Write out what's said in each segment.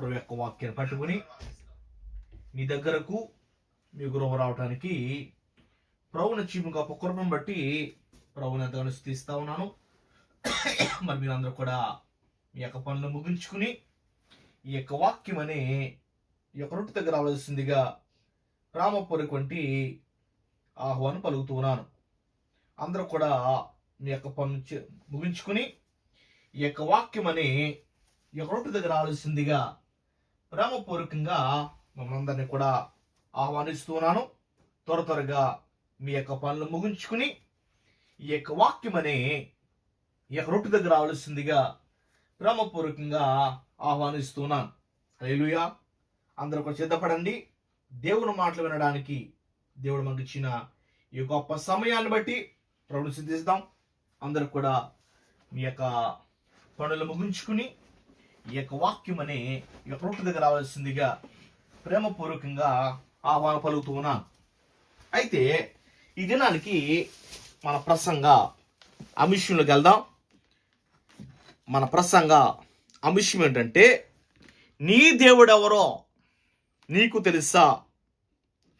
ప్రభు యొక్క వాక్యాన్ని పట్టుకుని మీ దగ్గరకు మీ గురువు రావడానికి ప్రభుని చీపు గొప్ప కృపను బట్టి ప్రభుని ఎంతగానో స్థిస్తా ఉన్నాను. మరి మీరందరూ కూడా మీ యొక్క పనులు ముగించుకుని ఈ యొక్క వాక్యం అనే ఈ యొక్క రొట్టు దగ్గర ఆలోచిస్తుందిగా రామపురికి వంటి ఆహ్వానం పలుకుతున్నాను అందరూ కూడా మీ యొక్క పనులు చే- ముగించుకుని ఈ యొక్క వాక్యం అనే ఈ యొక్క రొట్టు దగ్గర ఆలోచిస్తుందిగా ప్రేమపూర్వకంగా మమ్మల్ని అందరినీ కూడా ఆహ్వానిస్తున్నాను. త్వర త్వరగా మీ యొక్క పనులు ముగించుకుని ఈ యొక్క వాక్యం అనే ఈ యొక్క రొట్టు దగ్గర రావాల్సిందిగా ప్రేమపూర్వకంగా ఆహ్వానిస్తున్నాను. రైలుయా అందరూ కూడా సిద్ధపడండి. దేవుని మాటలు వినడానికి దేవుడు మనకి ఇచ్చిన ఈ గొప్ప సమయాన్ని బట్టి ప్రభుని సిద్ధిస్తాం. అందరూ కూడా మీ యొక్క పనులు ముగించుకుని ఈ యొక్క వాక్యం అని ఈ యొక్క దగ్గర రావాల్సిందిగా ప్రేమపూర్వకంగా ఆహ్వాన పలుకుతూ ఉన్నాను. అయితే ఈ దినానికి మన ప్రసంగ అంశంలోకి వెళ్దాం. మన ప్రసంగ అంశం ఏంటంటే నీ దేవుడెవరో నీకు తెలుసా?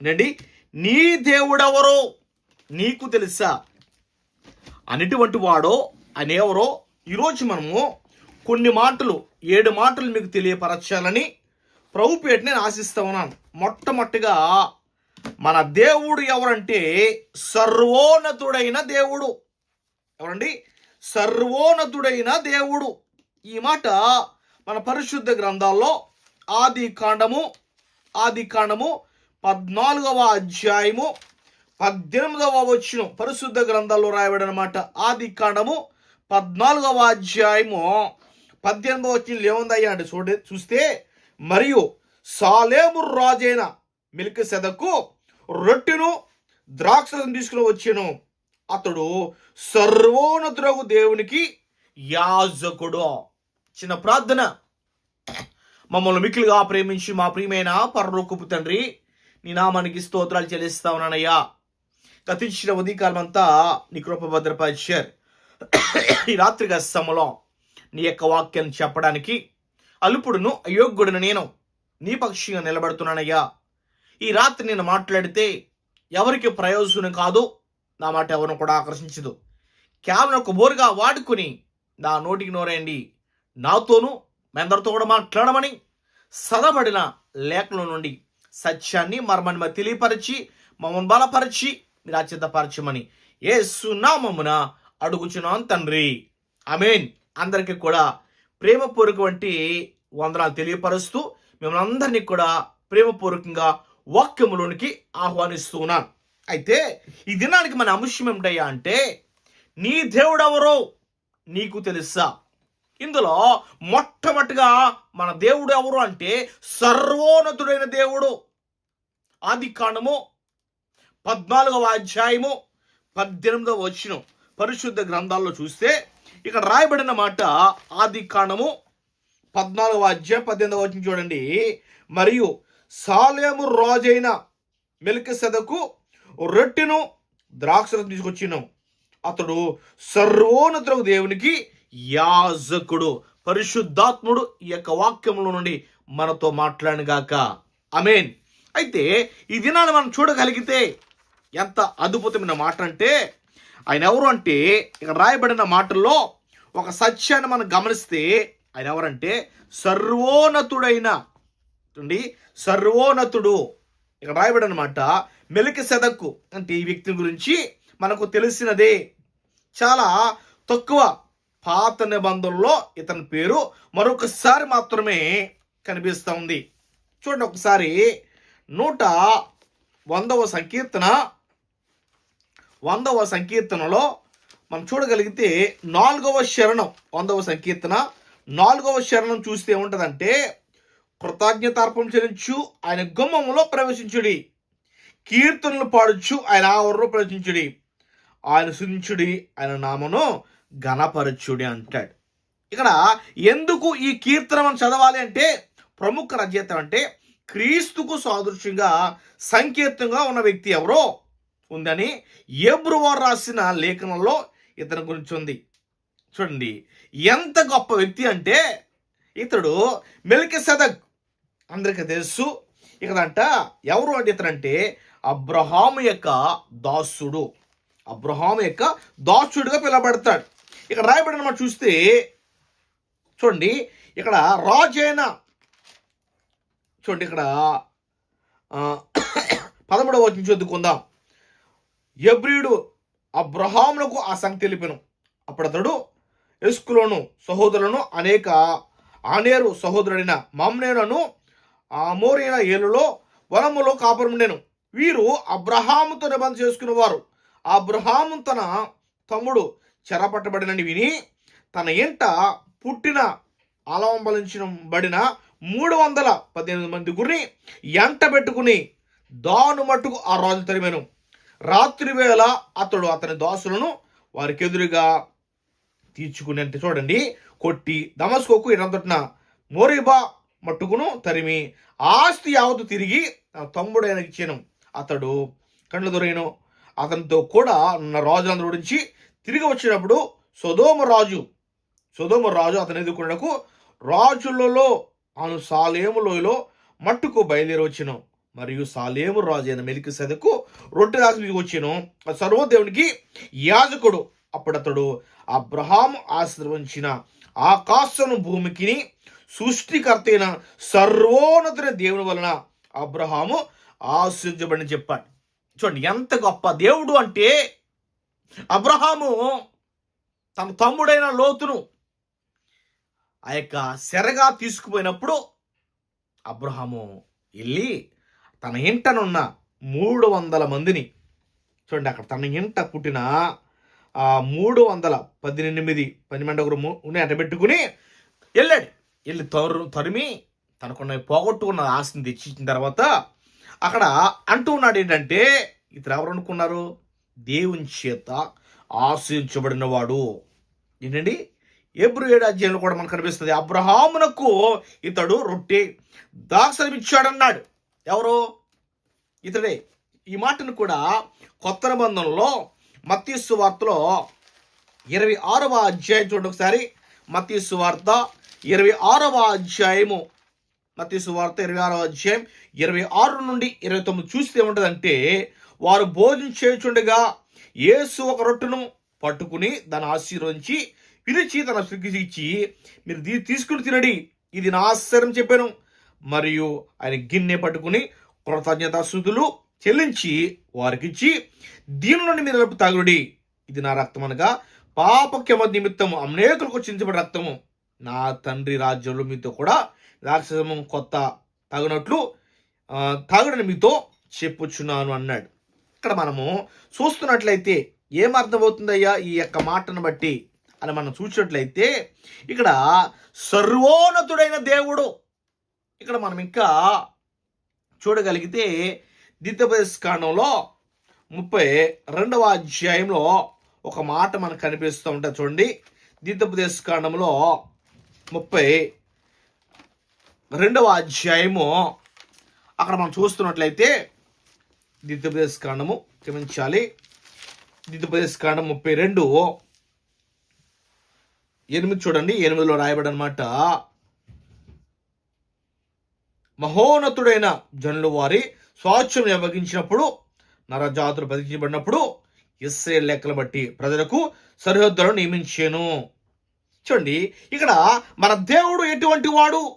ఏంటండి నీ దేవుడెవరో నీకు తెలుసా? అనేటువంటి వాడో అనేవరో ఈరోజు మనము కొన్ని మాటలు ఏడు మాటలు మీకు తెలియపరచాలని ప్రభుపేట నేను ఆశిస్తా ఉన్నాను. మొట్టమొదటిగా మన దేవుడు ఎవరంటే సర్వోన్నతుడైన దేవుడు. ఎవరండి? సర్వోన్నతుడైన దేవుడు. ఈ మాట మన పరిశుద్ధ గ్రంథాల్లో ఆది కాండము ఆది కాండము పద్నాలుగవ అధ్యాయము పద్దెనిమిదవ వచ్చిన పరిశుద్ధ గ్రంథాల్లో రాయబడిన మాట. ఆది కాండము పద్నాలుగవ అధ్యాయము పద్దెనిమిది వచ్చిన ఏముందయ్యా? అంటే చూడ చూస్తే మరియు సాలేము రాజైన మిల్క్ సెదకు రొట్టెను ద్రాక్షను తీసుకుని వచ్చాను. అతడు సర్వోన్నతుడగు దేవునికి యాజకుడు. చిన్న ప్రార్థన. మమ్మల్ని మిక్కిలుగా ప్రేమించి మా ప్రియమైన పరలోకపు తండ్రి నీ నామానికి స్తోత్రాలు చెల్లిస్తా ఉన్నానయ్యా. గతించిన ఉదయకాలం అంతా నీ కృప భద్రపరిచారు. ఈ రాత్రిగా సమలో. నీ యొక్క వాక్యాన్ని చెప్పడానికి అల్పుడును అయోగ్యుడును నేను నీ పక్షిగా నిలబడుతున్నానయ్యా. ఈ రాత్రి నేను మాట్లాడితే ఎవరికి ప్రయోజనం కాదు నా మాట ఎవరిని కూడా ఆకర్షించదు. కేవలం ఒక బోరుగా వాడుకుని నా నోటికి నోరేయండి. నాతోనూ మెందరితో కూడా మాట్లాడమని సదబడిన లేఖల నుండి సత్యాన్ని మర్మాన్ని మరి తెలియపరిచి మమ్మల్ని బలపరిచి మీరు అచితపరచమని ఏ సునామమున అడుగుచున్నాను తండ్రి. అమేన్ అందరికీ కూడా ప్రేమపూర్వక వంటి వందనాలు తెలియపరుస్తూ మిమ్మల్ని అందరినీ కూడా ప్రేమపూర్వకంగా వాక్యములోనికి ఆహ్వానిస్తూ ఉన్నాను. అయితే ఈ దినానికి మన అంశం ఏమిటయ్యా అంటే నీ దేవుడెవరో నీకు తెలుసా? ఇందులో మొట్టమొదటిగా మన దేవుడు ఎవరు అంటే సర్వోన్నతుడైన దేవుడు. ఆది కాండము పద్నాలుగవ అధ్యాయము పద్దెనిమిదవ వచ్చిన పరిశుద్ధ గ్రంథాల్లో చూస్తే ఇక్కడ రాయబడిన మాట ఆది కాండము పద్నాలుగవ అధ్యాయం పద్దెనిమిదవ వచ్చిన చూడండి. మరియు సాలేము రాజైన మెలికసెదకు రొట్టెను ద్రాక్షరసం తీసుకొచ్చినాం. అతడు సర్వోన్నతులకు దేవునికి యాజకుడు పరిశుద్ధాత్ముడు ఈ యొక్క వాక్యంలో నుండి మనతో మాట్లాడినగాక అమేన్ అయితే ఈ దినాన్ని మనం చూడగలిగితే ఎంత అద్భుతమైన మాట అంటే ఆయన ఎవరు అంటే ఇక్కడ రాయబడిన మాటల్లో ఒక సత్యాన్ని మనం గమనిస్తే ఆయన ఎవరంటే సర్వోన్నతుడైన చూడండి సర్వోన్నతుడు. ఇక్కడ రాయబడిన మాట మెలికి సెదక్కు అంటే ఈ వ్యక్తి గురించి మనకు తెలిసినదే. చాలా తక్కువ పాత నిబంధనలో ఇతని పేరు మరొకసారి మాత్రమే కనిపిస్తూ ఉంది. చూడండి ఒకసారి నూట వందవ సంకీర్తన వందవ సంకీర్తనలో మనం చూడగలిగితే నాలుగవ శరణం వందవ సంకీర్తన. నాలుగవ శరణం చూస్తే ఏముంటుందంటే కృతజ్ఞతార్పం చెల్లించు ఆయన గుమ్మంలో ప్రవేశించుడి. కీర్తనలు పాడుచు ఆయన ఆవరణలో ప్రవేశించుడి. ఆయన సుంచుడి ఆయన నామను ఘనపరచుడి అంటాడు. ఇక్కడ ఎందుకు ఈ కీర్తన మనం చదవాలి అంటే ప్రముఖ రచయిత అంటే క్రీస్తుకు సాదృశ్యంగా సంకీర్తంగా ఉన్న వ్యక్తి ఎవరో ఉందని ఎబ్రువారు రాసిన లేఖనంలో ఇతని గురించి ఉంది. చూడండి ఎంత గొప్ప వ్యక్తి అంటే ఇతడు మెలికి సదక్ అందరికీ తెలుసు. ఇకదంట ఎవరు అంటే ఇతనంటే? అబ్రహాము యొక్క దాసుడు. అబ్రహాము యొక్క దాసుడుగా పిలబడతాడు ఇక్కడ రాయబడిన మనం చూస్తే చూడండి ఇక్కడ రాజైన చూడండి ఇక్కడ పదమూడవ వచ్చి చదువుకుందాం. ఎబ్రియుడు అబ్రహాములకు ఆ సంగతి తెలిపిను. అప్పుడు అతడు ఎస్కులోను సహోదరులను అనేక ఆనేరు సహోదరుడైన మమ్నేలను ఆ మోరైన ఏలులో వనములో కాపురముండెను. వీరు అబ్రహాముతో నిబంధన చేసుకునేవారు. ఆ అబ్రహాము తన తమ్ముడు చెరపట్టబడినని విని తన ఇంట పుట్టిన అలవంబలించబడిన మూడు వందల పద్దెనిమిది మంది గురిని ఎంట పెట్టుకుని దాను మట్టుకు ఆ రాజు తరిమెను. రాత్రి వేళ అతడు అతని దాసులను వారికి ఎదురుగా తీర్చుకుని అంటే చూడండి. కొట్టి దమస్కోకు ఇరంతటిన మోరిబా మట్టుకును తరిమి ఆస్తి యావత్తు తిరిగి తమ్ముడైన ఇచ్చాను. అతడు కండ్ల దొరైను అతనితో కూడా ఉన్న రాజులందరూ గురించి తిరిగి వచ్చినప్పుడు సొదోమ రాజు సొదోమ రాజు అతని ఎదుర్కొనకు రాజులలో అను సాలేములోయలో మట్టుకు బయలుదేరి వచ్చెను. మరియు సాలేము రాజు అయిన మెలికి సెదకు రొట్టె దాసి వచ్చాను. సర్వదేవునికి యాజకుడు అప్పుడతడు అబ్రహాం అబ్రహాము ఆశ్రయించిన ఆకాశను భూమికిని సృష్టికర్త అయిన సర్వోన్నతుని దేవుని వలన అబ్రహాము ఆశ్రయించబడి చెప్పాడు. చూడండి ఎంత గొప్ప దేవుడు అంటే అబ్రహాము తన తమ్ముడైన లోతును ఆ యొక్క సెరగా తీసుకుపోయినప్పుడు అబ్రహాము వెళ్ళి తన ఇంటనున్న మూడు వందల మందిని చూడండి అక్కడ తన ఇంట పుట్టిన ఆ మూడు వందల పద్దెనిమిది పన్నెండు ఒకరు ఉన్నాయి వెళ్ళాడు వెళ్ళి తరు తరిమి తనకున్న పోగొట్టుకున్న ఆస్తిని తెచ్చిన తర్వాత అక్కడ అంటూ ఉన్నాడు ఏంటంటే ఇతరు ఎవరు అనుకున్నారు? దేవుని చేత ఆశ్రయించబడినవాడు ఏంటండి? ఎబ్రు ఏడు అధ్యాయంలో కూడా మనకు కనిపిస్తుంది అబ్రహామునకు ఇతడు రొట్టె దాసరమిచ్చాడన్నాడు ఎవరు? ఇతడే. ఈ మాటను కూడా కొత్త నిబంధనలో మత్స్సు వార్తలో ఇరవై ఆరవ అధ్యాయం చూడండి ఒకసారి. మత్స్సు వార్త ఇరవై ఆరవ అధ్యాయము. మత్స్సు వార్త ఇరవై ఆరవ అధ్యాయం ఇరవై ఆరు నుండి ఇరవై తొమ్మిది చూస్తే ఏముంటుందంటే వారు భోజనం చేయుచుండగా యేసు ఒక రొట్టెను పట్టుకుని దాన్ని ఆశీర్వదించి పిలిచి తన స్విగ్గి ఇచ్చి మీరు దీన్ని తీసుకుని తినడి. ఇది నా ఆశ్చర్యం చెప్పాను. మరియు ఆయన గిన్నె పట్టుకుని కృతజ్ఞతాస్థుతులు చెల్లించి వారికిచ్చి దీనిలోని నుండి మీరు తాగుడి ఇది నా రక్తం అనగా పాపక్యమ నిమిత్తము. అనేకులకు చించబడి రక్తము. నా తండ్రి రాజ్యంలో మీతో కూడా రాక్షసము కొత్త తాగినట్లు తాగుడని మీతో చెప్పుచున్నాను అన్నాడు. ఇక్కడ మనము చూస్తున్నట్లయితే ఏం అర్థమవుతుందయ్యా ఈ యొక్క మాటను బట్టి అని మనం చూసినట్లయితే ఇక్కడ సర్వోన్నతుడైన దేవుడు ఇక్కడ మనం ఇంకా చూడగలిగితే ద్వితీయోపదేశ కాండంలో ముప్పై రెండవ అధ్యాయంలో ఒక మాట మనకు కనిపిస్తూ ఉంటుంది చూడండి. ద్వితీయోపదేశ కాండంలో ముప్పై రెండవ అధ్యాయము అక్కడ మనం చూస్తున్నట్లయితే ద్వితీయోపదేశ కాండము క్షమించాలి ద్వితీయోపదేశ కాండం ముప్పై రెండు ఎనిమిది చూడండి ఎనిమిదిలో రాయబడి అనమాట మహోన్నతుడైన జనులు వారి స్వాచ్ఛం అప్పగించినప్పుడు నరజాతులు బతికించబడినప్పుడు ఇస్రే లెక్కలు బట్టి ప్రజలకు సరిహద్దులను నియమించాను. చూడండి ఇక్కడ మన దేవుడు ఎటువంటి వాడు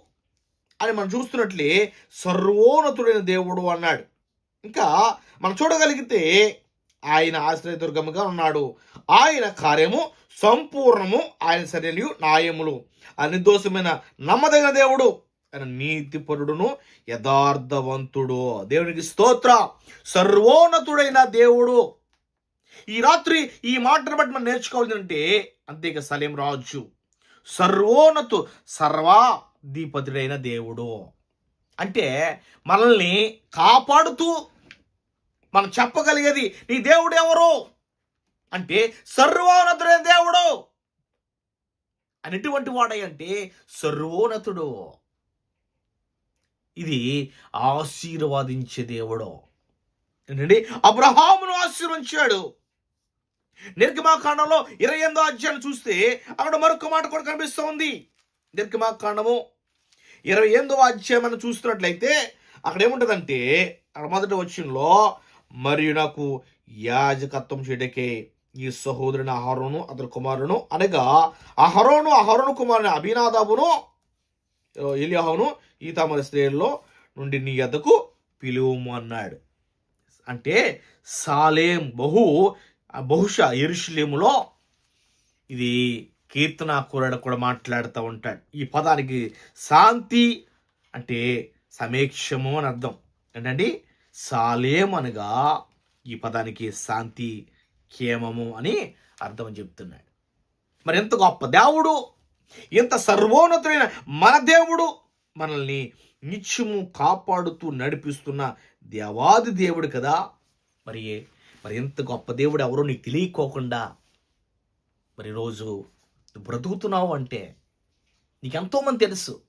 అని మనం చూస్తున్నట్లే సర్వోన్నతుడైన దేవుడు అన్నాడు. ఇంకా మనం చూడగలిగితే ఆయన ఆశ్రయదుర్గముగా ఉన్నాడు. ఆయన కార్యము సంపూర్ణము ఆయన సరైన న్యాయములు. అనిర్దోషమైన నమ్మదగిన దేవుడు. ఆయన నీతిపరుడును యథార్థవంతుడు. దేవునికి స్తోత్ర. సర్వోన్నతుడైన దేవుడు. ఈ రాత్రి ఈ మాటను బట్టి మనం నేర్చుకోవాలంటే అంతేగా సలీం రాజు. సర్వోన్నతు సర్వాధిపతుడైన దేవుడు. అంటే మనల్ని కాపాడుతూ మనం చెప్పగలిగేది నీ దేవుడు ఎవరు? అంటే సర్వోన్నతుడైన దేవుడు. అనేటువంటి వాడై అంటే సర్వోన్నతుడు. ఇది ఆశీర్వాదించే దేవుడు. ఏంటండి? అబ్రహామును ఆశీర్వించాడు. నిర్గమాకాండంలో ఇరవై ఎనిమిదో అధ్యాయం చూస్తే అక్కడ మరొక మాట కూడా కనిపిస్తూ ఉంది. నిర్గమాకాండము ఇరవై ఎనిమిదవ అధ్యాయం మనం చూస్తున్నట్లయితే అక్కడ ఏముంటదంటే అక్కడ మొదటి వచ్చినలో మరియు నాకు యాజకత్వం చేయడకే ఈ సహోదరుని అహరోను అతని కుమారును అనగా అహరోను అహరోను కుమారుని అభినాదాబును ఎలియాహును ఈతామర స్త్రీల్లో నుండి నీ ఎద్దకు పిలువము అన్నాడు. అంటే సాలేం బహు బహుశా ఎరుషులేములో ఇది కీర్తనాకురుడు కూడా మాట్లాడుతూ ఉంటాడు. ఈ పదానికి శాంతి అంటే సమేక్షము అని అర్థం. ఏంటండి? సాలేం అనగా ఈ పదానికి శాంతి క్షేమము అని అర్థం చెప్తున్నాడు. మరి ఎంత గొప్ప దేవుడు! ఎంత సర్వోన్నతుడైన మన దేవుడు! మనల్ని నిత్యము కాపాడుతూ నడిపిస్తున్న దేవాది దేవుడు కదా. మరి మరి ఎంత గొప్ప దేవుడు ఎవరో నీకు తెలియకోకుండా మరి రోజు నువ్వు బ్రతుకుతున్నావు అంటే నీకెంతోమంది తెలుసు?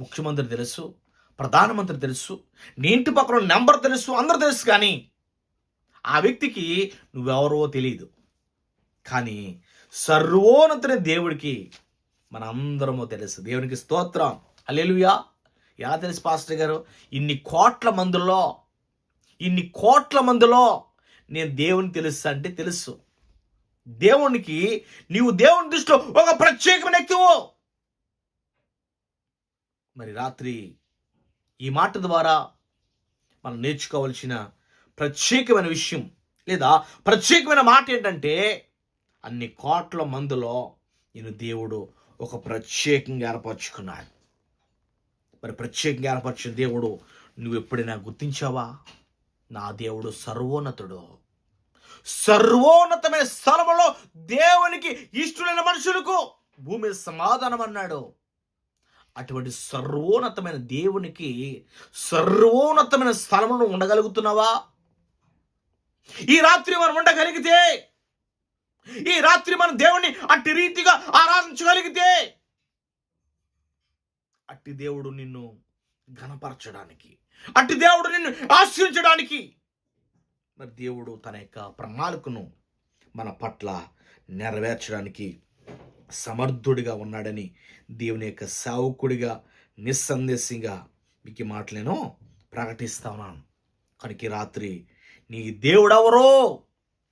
ముఖ్యమంత్రి తెలుసు ప్రధానమంత్రి తెలుసు నీ ఇంటి పక్కన నెంబర్ తెలుసు అందరు తెలుసు కానీ ఆ వ్యక్తికి నువ్వెవరో తెలియదు. కానీ సర్వోన్నతుని దేవుడికి మనందరము తెలుసు. దేవునికి స్తోత్రం. అలెలుయా ఎలా తెలుసు పాస్టర్ గారు? ఇన్ని కోట్ల మందిలో ఇన్ని కోట్ల మందిలో నేను దేవుని తెలుసు అంటే తెలుసు. దేవునికి నీవు దేవుని దృష్టిలో ఒక ప్రత్యేకమైన వ్యక్తివు. మరి రాత్రి ఈ మాట ద్వారా మనం నేర్చుకోవలసిన ప్రత్యేకమైన విషయం లేదా ప్రత్యేకమైన మాట ఏంటంటే అన్ని కోట్ల మందిలో నేను దేవుడు ఒక ప్రత్యేకంగా ఏర్పరచుకున్నాడు మరి ప్రత్యేకంగా ఏర్పరిచిన దేవుడు నువ్వు ఎప్పుడైనా గుర్తించావా? నా దేవుడు సర్వోన్నతుడు. సర్వోన్నతమైన స్థలములో దేవునికి ఇష్టమైన మనుషులకు భూమి సమాధానం అన్నాడు అటువంటి సర్వోన్నతమైన దేవునికి సర్వోన్నతమైన స్థలంలో ఉండగలుగుతున్నావా? ఈ రాత్రి మనం ఉండగలిగితే ఈ రాత్రి మనం దేవుణ్ణి అట్టి రీతిగా ఆరాధించగలిగితే అట్టి దేవుడు నిన్ను ఘనపరచడానికి అట్టి దేవుడు నిన్ను ఆశ్రయించడానికి మరి దేవుడు తన యొక్క ప్రణాళికను మన పట్ల నెరవేర్చడానికి సమర్థుడిగా ఉన్నాడని దేవుని యొక్క సేవకుడిగా నిస్సందేశంగా మీకు ఈ మాట నేను ప్రకటిస్తా ఉన్నాను. కనుక రాత్రి నీ దేవుడెవరో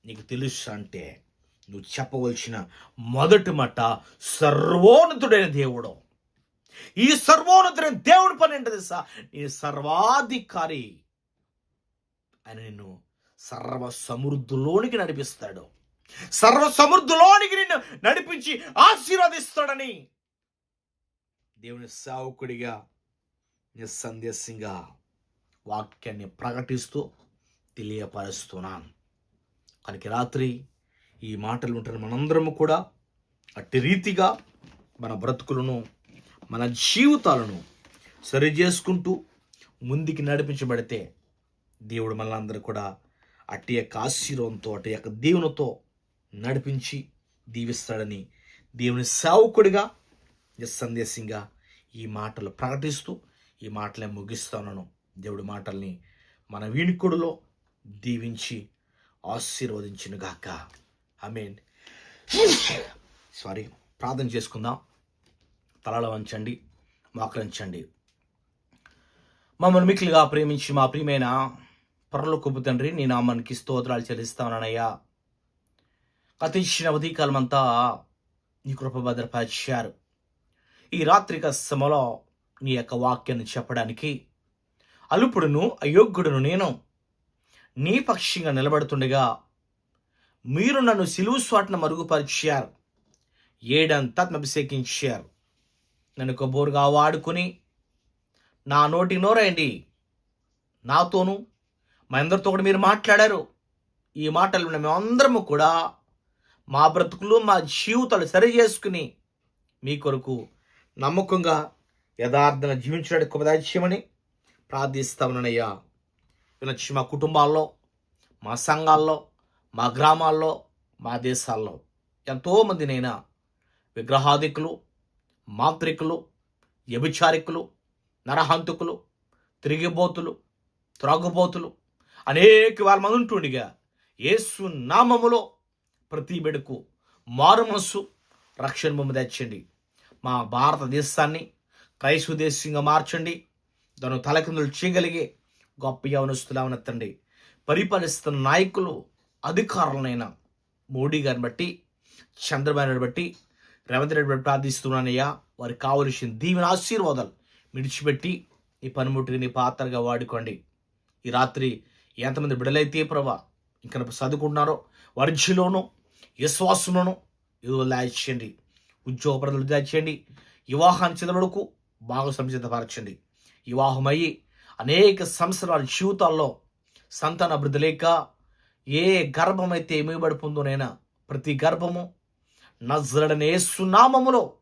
నీకు తెలుసు అంటే నువ్వు చెప్పవలసిన మొదటి మట సర్వోన్నతుడైన దేవుడు. ఈ సర్వోన్నతుని దేవుడి పని ఏంటో తెలుసా? నీ సర్వాధికారి ఆయన నిన్ను సర్వ సమృద్ధిలోనికి నడిపిస్తాడు. సర్వ సమృద్ధిలోనికి నిన్ను నడిపించి ఆశీర్వదిస్తాడని దేవుని సావుకుడిగా నిస్సందేశంగా వాక్యాన్ని ప్రకటిస్తూ తెలియపరుస్తున్నాను. కనుక రాత్రి ఈ మాటలు ఉంటున్న మనందరము కూడా అట్టి రీతిగా మన బ్రతుకులను మన జీవితాలను సరి చేసుకుంటూ ముందుకి నడిపించబడితే దేవుడు మనందరూ కూడా అటు యొక్క ఆశీర్వంతో అటు యొక్క దేవునితో నడిపించి దీవిస్తాడని దేవుని సేవకుడిగా నిస్సందేశంగా ఈ మాటలు ప్రకటిస్తూ ఈ మాటలే ముగిస్తాను దేవుడి మాటల్ని మన వీణికుడులో దీవించి ఆశీర్వదించినగాక. ఐ మీన్ సారీ ప్రార్థన చేసుకుందాం. తలలు వంచండి మాకరించండి. మమ్మల్ని మిక్కిలిగా ప్రేమించి మా ప్రియమైన పరలోకపు తండ్రి నీ నామానికి స్తోత్రాలు చెల్లిస్తానయ్యా గతించిన ఉదయకాలమంతా నీ కృప భద్రపరిచారు. ఈ రాత్రిక సమలో నీ యొక్క వాక్యాన్ని చెప్పడానికి అలుపుడును అయోగ్యుడును నేను నీ పక్షంగా నిలబడుతుండగా మీరు నన్ను సిలువు స్వాట్న మరుగుపరిచారు ఏడంతా అభిషేకించారు. నన్ను కొబ్బోరుగా వాడుకుని నా నోటి నోరండి నాతోనూ మా అందరితో కూడా మీరు మాట్లాడారు. ఈ మాటలు మేమందరము కూడా మా బ్రతుకులు మా జీవితాలు సరి చేసుకుని మీ కొరకు నమ్మకంగా యథార్థంగా జీవించడానికి ఉపదాచ్యమని ప్రార్థిస్తామనయ్యా. వినొచ్చి మా కుటుంబాల్లో మా సంఘాల్లో మా గ్రామాల్లో మా దేశాల్లో ఎంతోమందినైనా విగ్రహాదికులు మాంత్రికులు వ్యభిచారికులు నరహంతకులు తిరిగిబోతులు త్రాగుబోతులు అనేక వేల మంది ఉంటుండిగా. యేసు నామములో ప్రతి బిడకు మారు మనస్సు రక్షణ బొమ్మ తెచ్చండి. మా భారతదేశాన్ని క్రైస్తవ దేశంగా మార్చండి. దాని తలకిందులు చేయగలిగే గొప్ప యవనస్తులవనెత్తండి పరిపాలిస్తున్న నాయకులు అధికారులనైనా మోడీ గారిని బట్టి చంద్రబాబు నాయుడు బట్టి రేవంత్ రెడ్డి బట్టి ప్రార్థిస్తున్నానయ్యా వారికి కావలసిన దీవెన ఆశీర్వాదాలు విడిచిపెట్టి ఈ పనిముట్టుని నీ పాత్రగా వాడుకోండి. ఈ రాత్రి ఎంతమంది బిడలైతే ప్రభా ఇంకా చదువుకుంటున్నారో వారిలోనూ విశ్వాసంలోనూ ఇదిగో దాచేయండి. ఉద్యోగ ప్రజలు దాచేయండి. వివాహాన్ని చిలబడుకు బాగా సంసిద్ధపరచండి. వివాహమయ్యి అనేక సంవత్సరాల జీవితాల్లో సంతాన అభివృద్ధి లేక ఏ గర్భమైతే ఏమిబడిపోందోనైనా ప్రతి గర్భము నజ్రడనే సునామములో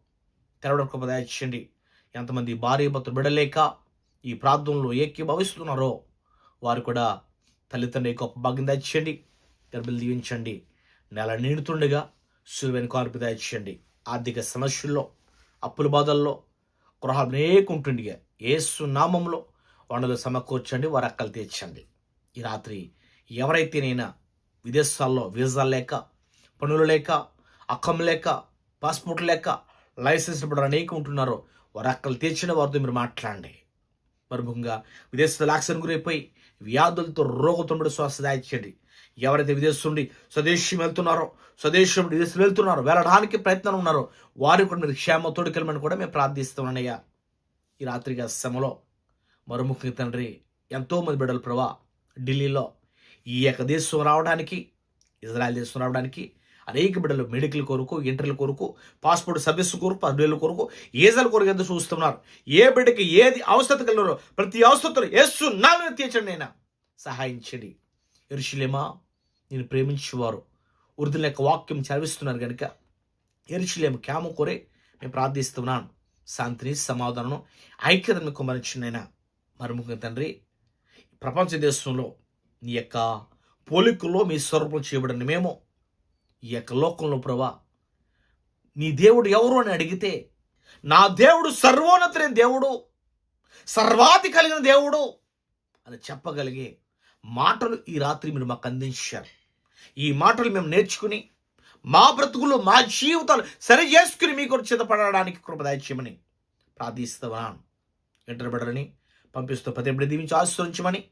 తెరవడం కృప దయచేయండి. ఎంతమంది భార్య భర్తలు బిడలేక ఈ ప్రాంతంలో ఏకీభవిస్తున్నారో వారు కూడా తల్లిదండ్రులు గొప్ప భాగ్యం దయచేయండి. గర్భలు దీవించండి. నెల నిండుతుండగా సులువైన కార్పు దయచేయండి. ఆర్థిక సమస్యల్లో అప్పుల బాధల్లో గృహ అనేకుంటుండగా ఏసు నామంలో వనరులు సమకూర్చండి వారు అక్కలు తీర్చండి. ఈ రాత్రి ఎవరైతేనైనా విదేశాల్లో వీసాలు లేక పనులు లేక అక్కం లేక పాస్పోర్ట్ లేక లైసెన్స్ ఇప్పుడు అనేక ఉంటున్నారో వారు అక్కలు తీర్చిన వారితో మీరు మాట్లాడండి. మరుముఖంగా విదేశ లాక్సన్ గురైపోయి వ్యాధులతో రోగుతుండడు శ్వాస దాయించండి ఎవరైతే విదేశం నుండి స్వదేశం వెళ్తున్నారో స్వదేశం విదేశం వెళ్తున్నారో వెళ్ళడానికి ప్రయత్నం ఉన్నారో వారి కూడా మీరు క్షేమ తోడుకెళ్ళమని కూడా మేము ప్రార్థిస్తున్నానయ్యా ఈ రాత్రిగా శ్రమలో మరుముఖ్య తండ్రి ఎంతోమంది బిడ్డలు ప్రభా ఢిల్లీలో ఈ యొక్క దేశం రావడానికి ఇజ్రాయెల్ దేశం రావడానికి అనేక బిడ్డలు మెడికల్ కొరకు ఇంటర్ల కొరకు పాస్పోర్ట్ సర్వీస్ కొరకు పదవుల కొరకు ఏజల కొరకు ఎంత చూస్తున్నారు? ఏ బిడ్డకి ఏది అవసరత కలిగినారో ప్రతి అవసరతలు ఏసు నాలుగు తీర్చండి అయినా సహాయించండి ఎరుషులేమా నేను ప్రేమించేవారు. వృద్ధుల యొక్క వాక్యం చదివిస్తున్నారు కనుక ఎరుషులేము క్యామ కోరే నేను ప్రార్థిస్తున్నాను శాంతిని సమాధానం ఐక్యతను కుమరించినైనా మరుముఖ తండ్రి ప్రపంచ దేశంలో నీ యొక్క పోలికల్లో మీ స్వరూపం చేయబడిన మేము ఈ యొక్క లోకంలో ప్రభా నీ దేవుడు ఎవరు అని అడిగితే నా దేవుడు సర్వోన్నతులైన దేవుడు సర్వాతి కలిగిన దేవుడు అని చెప్పగలిగే మాటలు ఈ రాత్రి మీరు మాకు అందించారు. ఈ మాటలు మేము నేర్చుకుని మా బ్రతుకులు మా జీవితాలు సరి చేసుకుని మీకు చిత్తపడడానికి కృప దయచేయమని ప్రార్థిస్తున్నాను ఎంటబడరని పంపిస్తూ ప్రతి బిడ్డ దీవించి ఆశ్రయించమని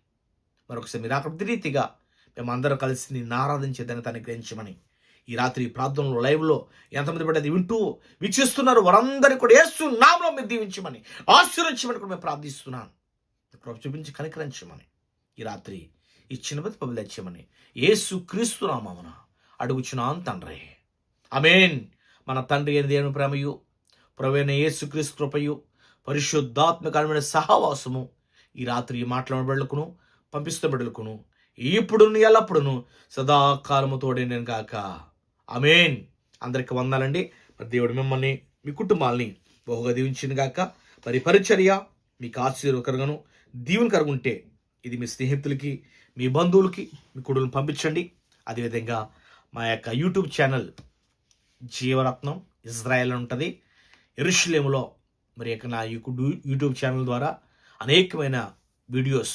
మరొకసారి మీరు అక్కడ రీతిగా మేమందరం కలిసి నిన్ను ఆరాధించేదని తను గ్రహించమని ఈ రాత్రి ప్రార్థనలో లైవ్లో ఎంతమంది బిడ్డది వింటూ వీక్షిస్తున్నారు. వారందరినీ కూడా ఏసు నామలో మీరు దీవించమని ఆశీర్వించమని కూడా మేము ప్రార్థిస్తున్నాను. కృప చూపించి కనికరించమని ఈ రాత్రి ఈ చిన్నపతి పబ్బులు తెచ్చమని ఏసు క్రీస్తు నామమున అడుగుచున్నాను తండ్రి. అమేన్ మన తండ్రి అయిన దేవుని ప్రేమయు ప్రవీణ యేసుక్రీస్తు కృపయు పరిశుద్ధాత్మకమైన సహవాసము ఈ రాత్రి ఈ మాట్లాడిన బిడ్డలకును పంపిస్తున్న బిడ్డలకును ఇప్పుడు ఎల్లప్పుడును సదాకాలము తోడే నేను కాక అమేన్ అందరికి వందాలండి. మరి దేవుడు మిమ్మల్ని మీ కుటుంబాల్ని బహుగా దీవించింది గాక. మరి పరిచర్య మీకు ఆశీర్వకరంగాను దీవుని కరుగుంటే ఇది మీ స్నేహితులకి మీ బంధువులకి మీ కుడులను పంపించండి. అదేవిధంగా మా యొక్క యూట్యూబ్ ఛానల్ జీవరత్నం ఇజ్రాయెల్ ఉంటుంది. ఎరుషులేములో మరి యొక్క నా యూట్యూబ్ ఛానల్ ద్వారా అనేకమైన వీడియోస్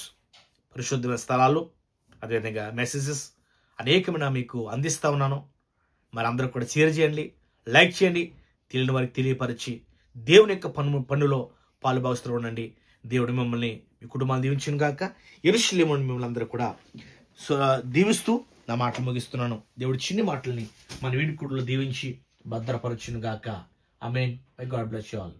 పరిశుద్ధమైన స్థలాలు అదేవిధంగా మెసేజెస్ అనేకమైన మీకు అందిస్తూ ఉన్నాను. మరి అందరూ కూడా షేర్ చేయండి లైక్ చేయండి తెలియని వారికి తెలియపరిచి దేవుని యొక్క పన్ను పన్నులో పాలుభావిస్తూ ఉండండి. దేవుడు మిమ్మల్ని మీ కుటుంబాన్ని దీవించిన గాక. ఎరుషులేమని మిమ్మల్ని అందరూ కూడా సో దీవిస్తూ నా మాటలు ముగిస్తున్నాను. దేవుడు చిన్ని మాటల్ని మన వీడికుడులో దీవించి భద్రపరచును గాక. Amen my god bless you all